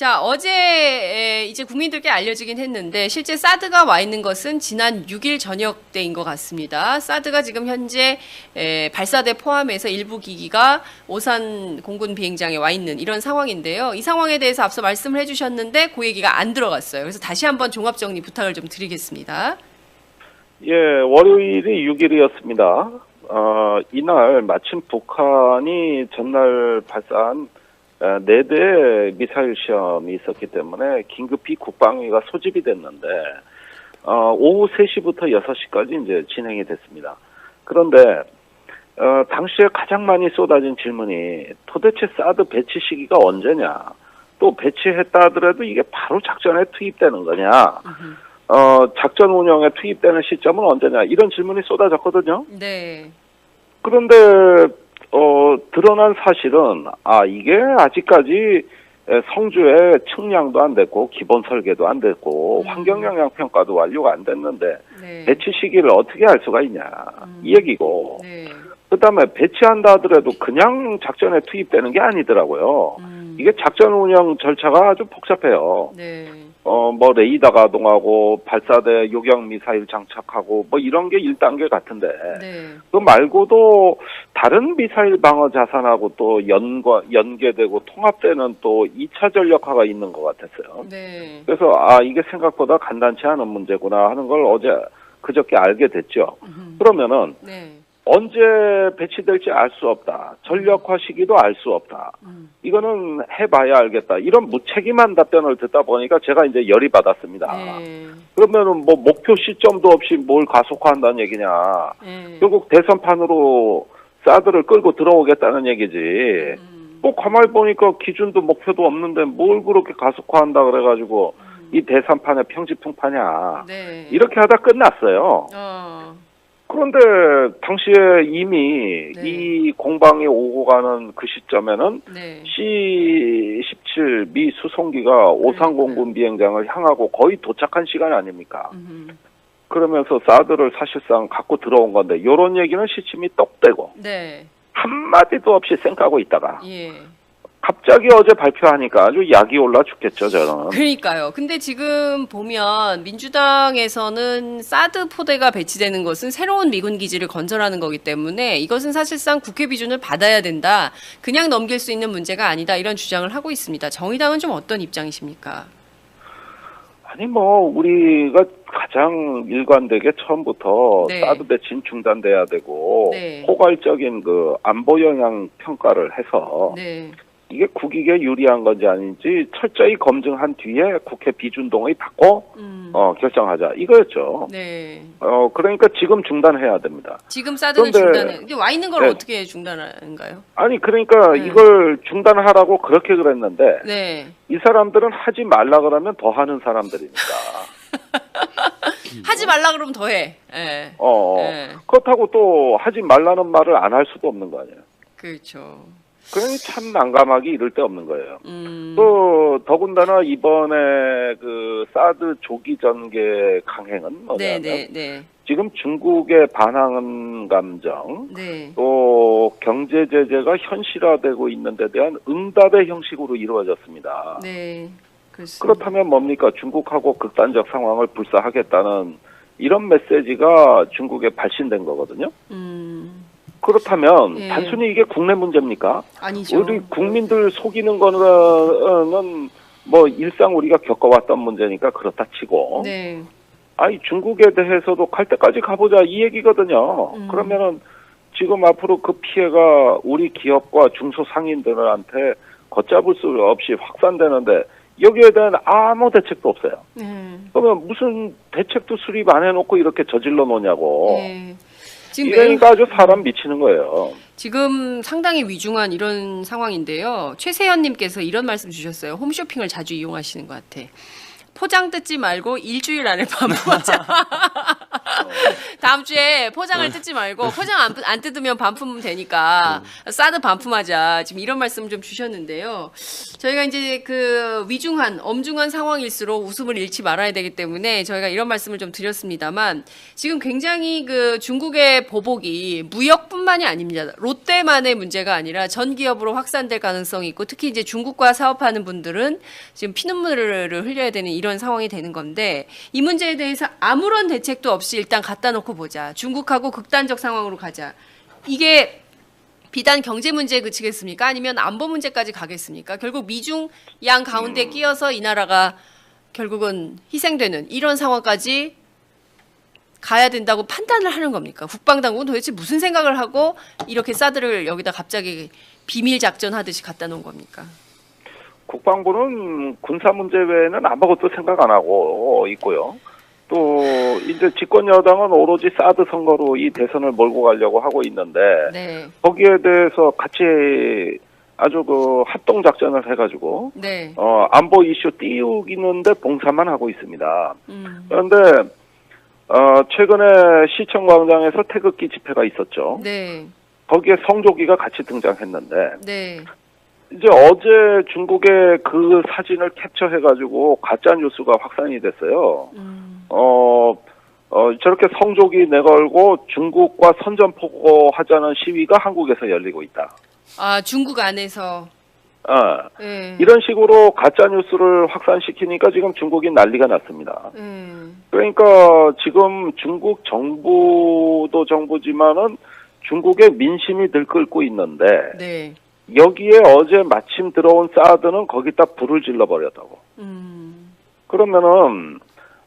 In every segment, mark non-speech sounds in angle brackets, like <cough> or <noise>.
자, 어제 에, 이제 국민들께 알려지긴 했는데 실제 사드가 와 있는 것은 지난 6일 저녁 때인 것 같습니다. 사드가 지금 현재 에, 발사대 포함해서 일부 기기가 오산 공군 비행장에 와 있는 이런 상황인데요. 이 상황에 대해서 앞서 말씀을 해주셨는데 그 얘기가 안 들어갔어요. 그래서 다시 한번 종합 정리 부탁을 좀 드리겠습니다. 예, 월요일이 6일이었습니다. 어, 이날 마침 북한이 전날 발사한 어, 네대 미사일 시험이 있었기 때문에 긴급히 국방위가 소집이 됐는데 어, 오후 3시부터 6시까지 이제 진행이 됐습니다. 그런데 어, 당시에 가장 많이 쏟아진 질문이 도대체 사드 배치 시기가 언제냐? 또 배치했다 하더라도 이게 바로 작전에 투입되는 거냐? 어, 작전 운영에 투입되는 시점은 언제냐? 이런 질문이 쏟아졌거든요. 네. 그런데 어, 드러난 사실은 아 이게 아직까지 에, 성주에 측량도 안 됐고 기본 설계도 안 됐고 음. 환경 영향 평가도 완료가 안 됐는데 네. 배치 시기를 어떻게 알 수가 있냐 음. 이 얘기고 네. 그다음에 배치한다 하더라도 그냥 작전에 투입되는 게 아니더라고요. 음. 이게 작전 운영 절차가 아주 복잡해요. 네. 어, 뭐, 레이더 가동하고, 발사대 요격 미사일 장착하고, 뭐, 이런 게 1단계 같은데, 네. 그 말고도 다른 미사일 방어 자산하고 또 연과, 연계되고 통합되는 또 2차 전력화가 있는 것 같았어요. 네. 그래서, 아, 이게 생각보다 간단치 않은 문제구나 하는 걸 어제 그저께 알게 됐죠. 음. 그러면은, 네. 언제 배치될지 알 수 없다. 전력화 시기도 알 수 없다. 음. 이거는 해봐야 알겠다. 이런 무책임한 답변을 듣다 보니까 제가 이제 열이 받았습니다. 네. 그러면은 뭐 목표 시점도 없이 뭘 가속화한다는 얘기냐. 네. 결국 대선판으로 사드를 끌고 들어오겠다는 얘기지. 음. 뭐 가만히 보니까 기준도 목표도 없는데 뭘 그렇게 가속화한다 그래가지고 이 대선판의 평지풍파냐. 네. 이렇게 하다 끝났어요. 어. 그런데 당시에 이미 네. 이 공방이 오고 가는 그 시점에는 네. C-17 미 수송기가 오산공군 비행장을 향하고 거의 도착한 시간 아닙니까? 음. 그러면서 사드를 사실상 갖고 들어온 건데 이런 얘기는 시침이 똑되고 네. 한마디도 없이 쌩까고 있다가 예. 갑자기 어제 발표하니까 아주 약이 올라 죽겠죠 저는. 그러니까요. 근데 지금 보면 민주당에서는 사드 포대가 배치되는 것은 새로운 미군 기지를 건설하는 거기 때문에 이것은 사실상 국회 비준을 받아야 된다. 그냥 넘길 수 있는 문제가 아니다. 이런 주장을 하고 있습니다. 정의당은 좀 어떤 입장이십니까? 아니 뭐 우리가 가장 일관되게 처음부터 네. 사드 배치는 중단돼야 되고 네. 포괄적인 그 안보 영향 평가를 해서 네. 이게 국익에 유리한 건지 아닌지 철저히 검증한 뒤에 국회 비준 동의 받고 음. 어 결정하자 이거였죠. 네. 어 그러니까 지금 중단해야 됩니다. 지금 사드는 중단해. 근데 와 있는 걸 네. 어떻게 중단하는가요? 아니 그러니까 네. 이걸 중단하라고 그렇게 그랬는데 네. 이 사람들은 하지 말라 그러면 더 하는 사람들이니까. <laughs> 하지 말라 그러면 더 해. 예. 어, 어. 네. 그렇다고 또 하지 말라는 말을 안 할 수도 없는 거 아니에요. 그렇죠. 그러니 참 난감하기 이를 데 없는 거예요. 음. 또 더군다나 이번에 그 사드 조기 전개 강행은 네, 뭐냐면 네, 네. 지금 중국의 반항 감정 네. 또 경제 제재가 현실화되고 있는 데 대한 응답의 형식으로 이루어졌습니다. 네. 그렇습니다. 그렇다면 뭡니까? 중국하고 극단적 상황을 불사하겠다는 이런 메시지가 중국에 발신된 거거든요. 음. 그렇다면 예. 단순히 이게 국내 문제입니까? 아니죠. 우리 국민들 속이는 거는 뭐 일상 우리가 겪어왔던 문제니까 그렇다 치고 네. 아니 중국에 대해서도 갈 때까지 가보자 이 얘기거든요. 음. 그러면은 지금 앞으로 그 피해가 우리 기업과 중소상인들한테 걷잡을 수 없이 확산되는데 여기에 대한 아무 대책도 없어요. 네. 그러면 무슨 대책도 수립 안 해놓고 이렇게 저질러 놓냐고. 네. 지금 이러니까 아주 사람 미치는 거예요. 지금 상당히 위중한 이런 상황인데요. 최세현님께서 이런 말씀 주셨어요. 홈쇼핑을 자주 이용하시는 것 같아. 포장 뜯지 말고 일주일 안에 <laughs> 반품하자. 다음 주에 포장을 뜯지 말고 포장 안, 안 뜯으면 반품 되니까 사드 반품하자. 지금 이런 말씀 좀 주셨는데요. 저희가 이제 그 위중한 엄중한 상황일수록 웃음을 잃지 말아야 되기 때문에 저희가 이런 말씀을 좀 드렸습니다만 지금 굉장히 그 중국의 보복이 무역뿐만이 아닙니다. 롯데만의 문제가 아니라 전 기업으로 확산될 가능성이 있고 특히 이제 중국과 사업하는 분들은 지금 피눈물을 흘려야 되는 이런 상황이 되는 건데 이 문제에 대해서 아무런 대책도 없이 일단 갖다 놓고 보자. 중국하고 극단적 상황으로 가자. 이게 비단 경제 문제에 그치겠습니까? 아니면 안보 문제까지 가겠습니까? 결국 미중 양 가운데 끼어서 이 나라가 결국은 희생되는 이런 상황까지 가야 된다고 판단을 하는 겁니까? 국방당국은 도대체 무슨 생각을 하고 이렇게 사드를 여기다 갑자기 비밀 작전 하듯이 갖다 놓은 겁니까? 국방부는 군사 문제 외에는 아무것도 생각 안 하고 있고요. 또 이제 집권 여당은 오로지 사드 선거로 이 대선을 몰고 가려고 하고 있는데 네, 거기에 대해서 같이 아주 그 합동 작전을 해가지고 네, 어 안보 이슈 띄우기는데 봉사만 하고 있습니다. 음, 그런데 어 최근에 시청 광장에서 태극기 집회가 있었죠. 네, 거기에 성조기가 같이 등장했는데 네, 이제 어제 중국의 그 사진을 캡처해가지고 가짜 뉴스가 확산이 됐어요. 음, 어, 어, 저렇게 성조기 내걸고 중국과 선전포고 하자는 시위가 한국에서 열리고 있다. 아 중국 안에서 어, 네, 이런 식으로 가짜 뉴스를 확산시키니까 지금 중국이 난리가 났습니다. 네, 그러니까 지금 중국 정부도 정부지만은 중국의 민심이 들끓고 있는데 네, 여기에 어제 마침 들어온 사드는 거기다 불을 질러 버렸다고. 음, 그러면은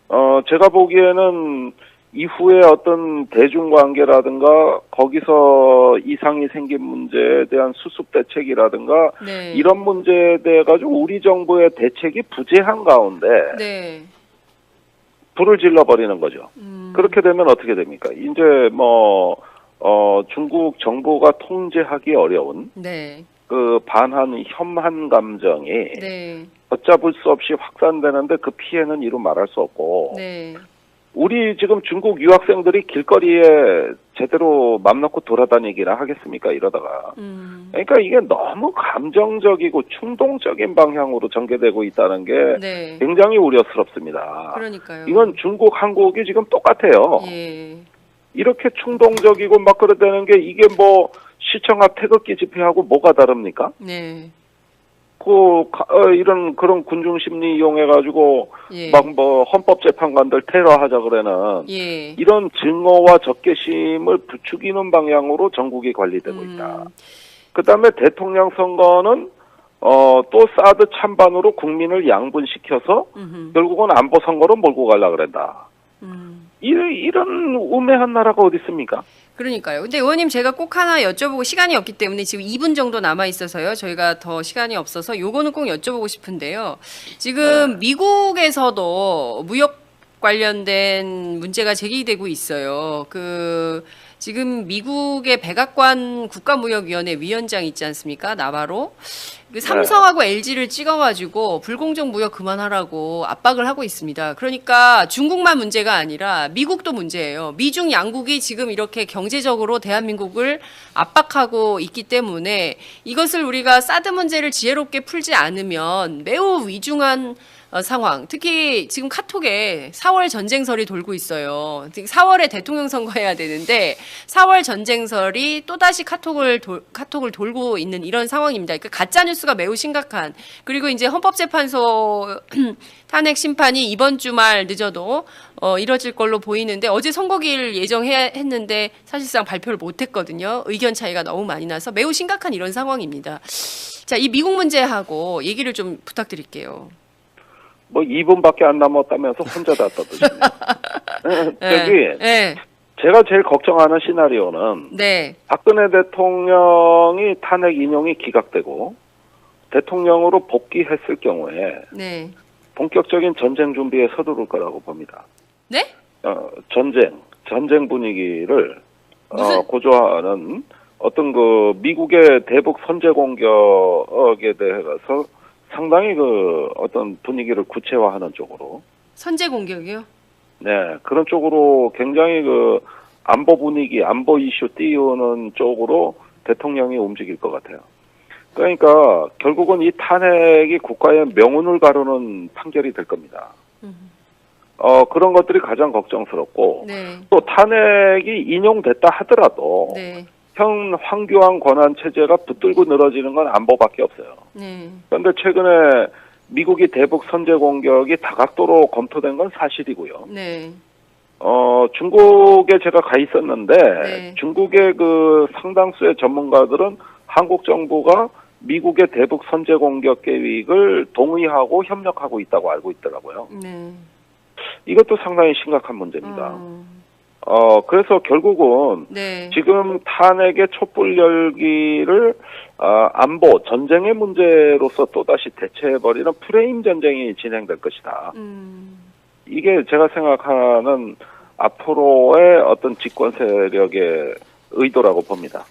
어 제가 보기에는 이후에 어떤 대중관계라든가 거기서 이상이 생긴 문제에 대한 수습 대책이라든가 네, 이런 문제에 대해 가지고 우리 정부의 대책이 부재한 가운데 네, 불을 질러 버리는 거죠. 음, 그렇게 되면 어떻게 됩니까? 이제 뭐 어, 중국 정부가 통제하기 어려운 네, 그 반한 혐한 감정이 네, 걷잡을 수 없이 확산되는데 그 피해는 이루 말할 수 없고 네, 우리 지금 중국 유학생들이 길거리에 제대로 맘 놓고 돌아다니기나 하겠습니까? 이러다가. 음, 그러니까 이게 너무 감정적이고 충동적인 방향으로 전개되고 있다는 게 네, 굉장히 우려스럽습니다. 그러니까요. 이건 중국 한국이 지금 똑같아요. 예, 이렇게 충동적이고 막 그러다는 게 이게 뭐 시청 앞 태극기 집회하고 뭐가 다릅니까? 네, 그 가- 어, 이런 그런 군중 심리 이용해 가지고 예, 막뭐 헌법 재판관들 테러하자 그래는 예, 이런 증오와 적개심을 부추기는 방향으로 전국이 관리되고 있다. 음, 그다음에 대통령 선거는 어 또 사드 찬반으로 국민을 양분시켜서 음흠, 결국은 안보 선거로 몰고 가려 그랬다. 음. 이, 이런 우매한 나라가 어디 있습니까? 그러니까요. 근데 의원님 제가 꼭 하나 여쭤보고 시간이 없기 때문에 지금 2분 정도 남아 있어서요. 저희가 더 시간이 없어서 요거는 꼭 여쭤보고 싶은데요. 지금 미국에서도 무역 관련된 문제가 제기되고 있어요. 그 지금 미국의 백악관 국가무역위원회 위원장 있지 않습니까? 나바로. 그 삼성하고 LG를 찍어가지고 불공정 무역 그만하라고 압박을 하고 있습니다. 그러니까 중국만 문제가 아니라 미국도 문제예요. 미중 양국이 지금 이렇게 경제적으로 대한민국을 압박하고 있기 때문에 이것을 우리가 사드 문제를 지혜롭게 풀지 않으면 매우 위중한 어, 상황. 특히 지금 카톡에 4월 전쟁설이 돌고 있어요. 4월에 대통령 선거해야 되는데 4월 전쟁설이 또다시 카톡을 돌, 카톡을 돌고 있는 이런 상황입니다. 그러니까 가짜 뉴스가 매우 심각한. 그리고 이제 헌법재판소 <clears throat> 탄핵 심판이 이번 주말 늦어도 어, 이뤄질 걸로 보이는데 어제 선거기일 예정했는데 사실상 발표를 못 했거든요. 의견 차이가 너무 많이 나서 매우 심각한 이런 상황입니다. 자, 이 미국 문제하고 얘기를 좀 부탁드릴게요. 뭐 2분밖에 안 남았다면서 혼자 다 떠드시네. <laughs> 저기 네. 제가 제일 걱정하는 시나리오는 네. 박근혜 대통령이 탄핵 인용이 기각되고 대통령으로 복귀했을 경우에 네. 본격적인 전쟁 준비에 서두를 거라고 봅니다. 네? 어, 전쟁, 전쟁 분위기를 무슨- 어, 고조하는 어떤 그 미국의 대북 선제 공격에 대해서 상당히 그 어떤 분위기를 구체화하는 쪽으로 선제 공격이요? 네 그런 쪽으로 굉장히 그 안보 분위기 안보 이슈 띄우는 쪽으로 대통령이 움직일 것 같아요. 그러니까 결국은 이 탄핵이 국가의 명운을 가르는 판결이 될 겁니다. 음. 어 그런 것들이 가장 걱정스럽고 네. 또 탄핵이 인용됐다 하더라도 네. 현 황교안 권한 체제가 붙들고 늘어지는 건 안보밖에 없어요. 네. 그런데 최근에 미국이 대북 선제 공격이 다각도로 검토된 건 사실이고요. 네. 어, 중국에 제가 가 있었는데 네. 중국의 그 상당수의 전문가들은 한국 정부가 미국의 대북 선제 공격 계획을 동의하고 협력하고 있다고 알고 있더라고요. 네. 이것도 상당히 심각한 문제입니다. 어, 어, 그래서 결국은 네. 지금 탄핵의 촛불 열기를 아, 안보 전쟁의 문제로서 또다시 대체해버리는 프레임 전쟁이 진행될 것이다. 음. 이게 제가 생각하는 앞으로의 어떤 집권 세력의 의도라고 봅니다.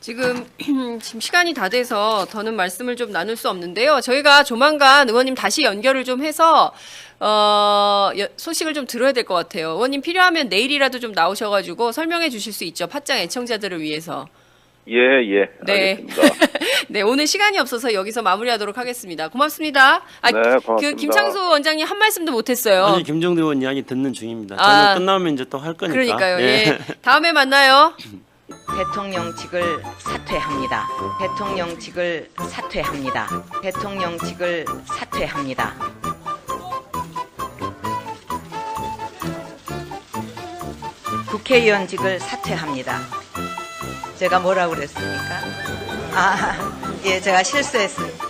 지금 <clears throat> 지금 시간이 다 돼서 더는 말씀을 좀 나눌 수 없는데요. 저희가 조만간 의원님 다시 연결을 좀 해서 어, 여- 소식을 좀 들어야 될 것 같아요. 의원님 필요하면 내일이라도 좀 나오셔가지고 설명해 주실 수 있죠. 팟짱 애청자들을 위해서. 예, 예. 네. 알겠습니다. <laughs> 네, 오늘 시간이 없어서 여기서 마무리하도록 하겠습니다. 고맙습니다. 아, 네, 고맙습니다. 그 김창수 원장님 한 말씀도 못했어요. 아니 김정대 의원 이야기 듣는 중입니다. 아. 저는 끝나면 이제 또 할 거니까. 그러니까요. 예. 예. 다음에 만나요. <laughs> 대통령직을 사퇴합니다. 대통령직을 사퇴합니다. 대통령직을 사퇴합니다. 국회의원직을 사퇴합니다. 제가 뭐라고 그랬습니까? 아, 예, 제가 실수했습니다.